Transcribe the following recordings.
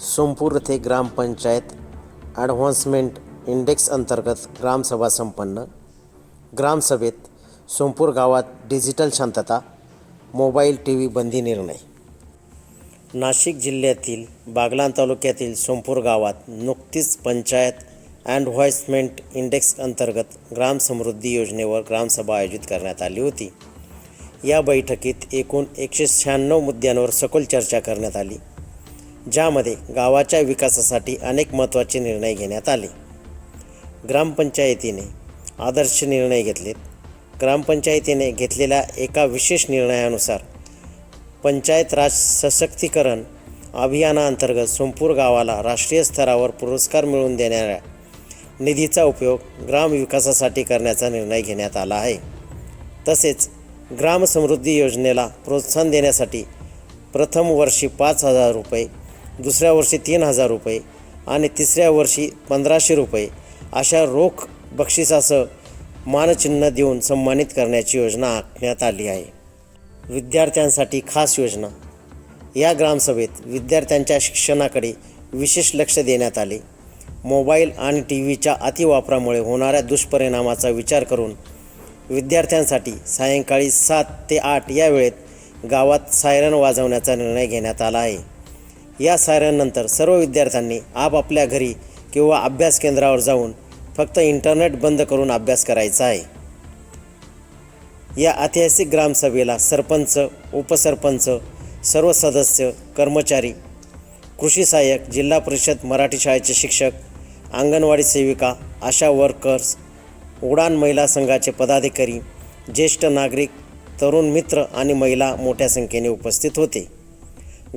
सोमपूर येथे ग्रामपंचायत advancement index अंतर्गत ग्रामसभा संपन्न. ग्रामसभेत सोमपूर गावात डिजिटल शांतता मोबाईल टी व्ही बंदी निर्णय. नाशिक जिल्ह्यातील बागलान तालुक्यातील सोमपूर गावात नुकतीच पंचायत अँड व्हॉइसमेंट इंडेक्स अंतर्गत ग्राम समृद्धी योजनेवर ग्रामसभा आयोजित करण्यात आली होती. या बैठकीत एकूण एकशे शहाण्णव मुद्द्यांवर सखोल चर्चा करण्यात आली. ज्यामध्ये गावाच्या विकासासाठी अनेक महत्त्वाचे निर्णय घेण्यात आले. ग्रामपंचायतीने आदर्श निर्णय घेतलेत. ग्रामपंचायतीने घेतलेल्या एका विशेष निर्णयानुसार पंचायत राज सशक्तीकरण अभियानाअंतर्गत सोमपूर गावाला राष्ट्रीय स्तरावर पुरस्कार मिळवून देणाऱ्या निधीचा उपयोग ग्रामविकासासाठी करण्याचा निर्णय घेण्यात आला आहे. तसेच ग्रामसमृद्धी योजनेला प्रोत्साहन देण्यासाठी प्रथम वर्षी पाच हजार रुपये दुसऱ्या वर्षी तीन हजार रुपये आणि तिसऱ्या वर्षी पंधराशे रुपये अशा रोख बक्षिसासह मानचिन्ह देऊन सन्मानित करण्याची योजना आखण्यात आली आहे. विद्यार्थ्यांसाठी खास योजना. या ग्रामसभेत विद्यार्थ्यांच्या शिक्षणाकडे विशेष लक्ष देण्यात आले. मोबाईल आणि टी व्हीच्या अतिवापरामुळे होणाऱ्या दुष्परिणामाचा विचार करून विद्यार्थ्यांसाठी सायंकाळी सात ते आठ या वेळेत गावात सायरन वाजवण्याचा निर्णय घेण्यात आला आहे. या साऱ्यानंतर सर्व विद्यार्थ्यांनी आपापल्या घरी किंवा अभ्यास केंद्रावर जाऊन फक्त इंटरनेट बंद करून अभ्यास करायचा आहे. या ऐतिहासिक ग्रामसभेला सरपंच उपसरपंच सर्व सदस्य कर्मचारी कृषी सहाय्यक जिल्हा परिषद मराठी शाळेचे शिक्षक अंगणवाडी सेविका आशा वर्कर्स उडान महिला संघाचे पदाधिकारी ज्येष्ठ नागरिक तरुण मित्र आणि महिला मोठ्या संख्येने उपस्थित होते.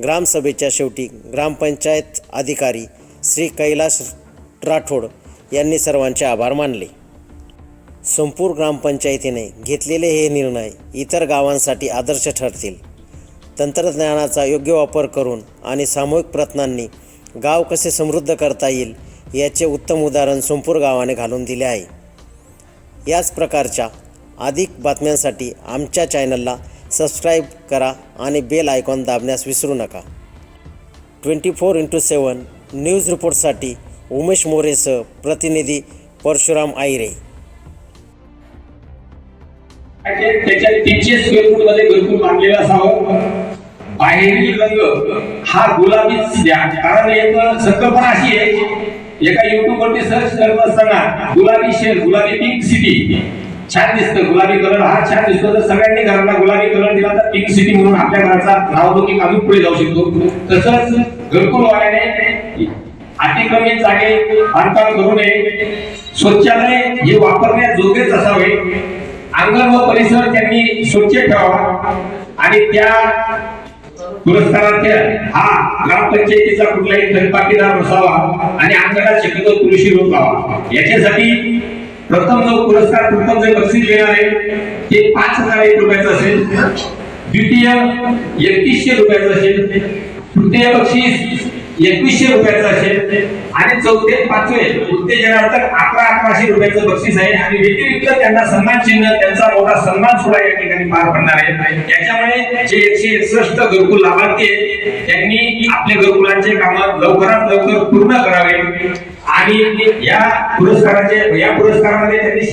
ग्रामसभेच्या शेवटी ग्रामपंचायत अधिकारी श्री कैलास राठोड यांनी सर्वांचे आभार मानले. संपूर ग्रामपंचायतीने घेतलेले हे निर्णय इतर गावांसाठी आदर्श ठरतील. तंत्रज्ञानाचा योग्य वापर करून आणि सामूहिक प्रयत्नांनी गाव कसे समृद्ध करता येईल याचे उत्तम उदाहरण संपूर गावाने घालून दिले आहे. याच प्रकारच्या अधिक बातम्यांसाठी आमच्या चॅनलला सबस्क्राईब करा आणि बेल आयकॉन दाबण्यास विसरू नका. Twenty four into seven news रिपोर्टसाठी Umesh मोरेसह प्रतिनिधी परशुराम आयरे त्याच्या तीनशे स्क्वेअर फूटमध्ये घरकुल बांधलेला असावं. बाहेरील रंग हा गुलाबीच द्या. कारण एक संकल्पना अशी आहे एका युट्यूब वरती सर्च करत असताना गुलाबी शेर गुलाबी पिंक सिटी छान दिसतं गुलाबी कलर हा छान दिसतो तर सगळ्यांनी घराला गुलाबी कलर दिला तर पिंक सिटी म्हणून आपल्या घराचा नावलौकिक अजून पुढे जाऊ शकतो. तसंच घरकुल वाल्याने अतिक्रमित जागे बांधकाम करू नये. शौचालय हे वापरण्याजोगेच असावे. अंगण व परिसर त्यांनी स्वच्छ ठेवावा आणि त्या पुरस्कारार्थ हा ग्रामपंचायतीचा कुठलाही थकबाकीदार नसावा आणि अंगणात शक्यतो पुरुषी रोप लावा. याच्यासाठी प्रथम जो पुरस्कार प्रथम जे बक्षीस देणार आहे ते पाच हजार एक रुपयाचं असेल. द्वितीय एकतीसशे रुपयाचं असेल. तृतीय बक्षीस एकवीसशे रुपयाचं असेल. आणि चौथे पाचवे उत्तेजनार्थ अकरा अकराशे रुपयाचं बक्षीस आहे. आणि व्यतिरिक्त त्यांना सन्मान चिन्ह त्यांचा मोठा सन्मान सुद्धा या ठिकाणी पार पडणार आहे. त्याच्यामुळे जे एकशे एकसष्ट घरकुल लाभार्थी आहेत त्यांनी आपल्या घरकुलांचे काम लवकरात लवकर पूर्ण करावे. आणि या पुरस्काराचे या पुरस्कारामध्ये त्यांनी